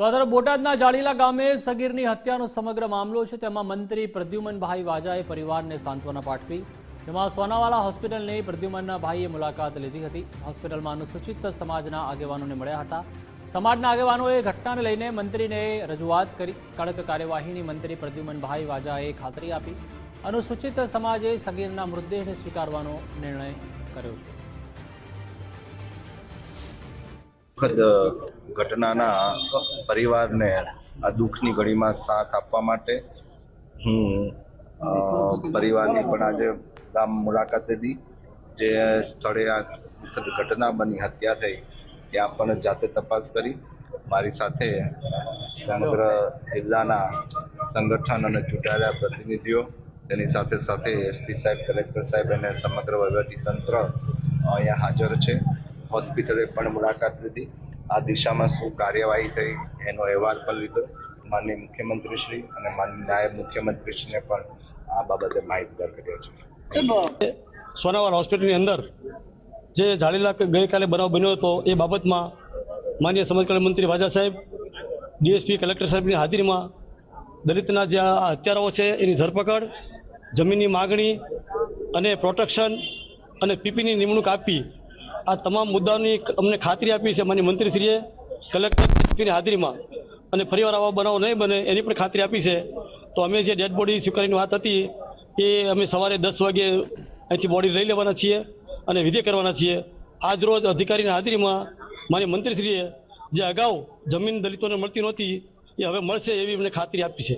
તો બોટાદના જાળીલા ગામે સગીરની હત્યાનો સમગ્ર મામલો છે, તેમાં મંત્રી પ્રદ્યુમનભાઈ વાજાએ પરિવારને સાંત્વના પાઠવી. જેમાં સોનાવાલા હોસ્પિટલની પ્રદ્યુમનના ભાઈએ મુલાકાત લીધી હતી. હોસ્પિટલમાં અનુસૂચિત સમાજના આગેવાનોને મળ્યા હતા. સમાજના આગેવાનોએ ઘટનાને લઈને મંત્રીને રજૂઆત કરી. કડક કાર્યવાહીની મંત્રી પ્રદ્યુમનભાઈ વાજાએ ખાતરી આપી. અનુસૂચિત સમાજે સગીરના મૃતદેહને સ્વીકારવાનો નિર્ણય કર્યો છે. દુઃખદ ઘટનાના પરિવારને આ દુઃખની ઘડીમાં સાથ આપવા માટે હું પરિવારની પણ આજે ગામ મુલાકાત લીધી જે સ્થળે આ દુઃખદ ઘટના બની, હત્યા થઈ, ત્યાં પણ જાતે તપાસ કરી. મારી સાથે સમગ્ર જિલ્લાના સંગઠન અને ચૂંટાયેલા પ્રતિનિધિઓ, તેની સાથે સાથે એસપી સાહેબ, કલેક્ટર સાહેબ અને સમગ્ર વહીવટી તંત્ર અહીંયા હાજર છે. હોસ્પિટલે પણ મુલાકાત લીધી. આ દિશામાં શું કાર્યવાહી થઈ એનો અહેવાલ પણ લીધો. માનનીય મુખ્યમંત્રીશ્રી અને માનનીય નાયબ મુખ્યમંત્રીશ્રીને પણ આ બાબતે માહિતગાર કર્યા છે સોનાવાલ હોસ્પિટલની અંદર જે જાળીલા ગઈકાલે બનાવ બન્યો હતો, એ બાબતમાં માન્ય સમાજ કલ્યાણ મંત્રી વાજા સાહેબ, ડીએસપી કલેક્ટર સાહેબની હાજરીમાં દલિતના જે આ હત્યારાઓ છે, એની ધરપકડ, જમીનની માગણી અને પ્રોટેક્શન અને પીપીની નિમણૂક આપી આ તમામ મુદ્દાઓની અમને ખાતરી આપી છે માન્ય મંત્રીશ્રીએ, કલેક્ટર એસપીની હાજરીમાં. અને ફરીવાર આવા બનાવ નહીં બને એની પણ ખાતરી આપી છે. તો અમે જે ડેડ બોડી સ્વીકારીની વાત હતી, એ અમે સવારે દસ વાગે અહીંથી બોડી લઈ લેવાના છીએ અને વિધે કરવાના છીએ. આજ રોજ અધિકારીની હાજરીમાં માન્ય મંત્રીશ્રીએ જે અગાઉ જમીન દલિતોને મળતી નહોતી, એ હવે મળશે એવી અમને ખાતરી આપી છે.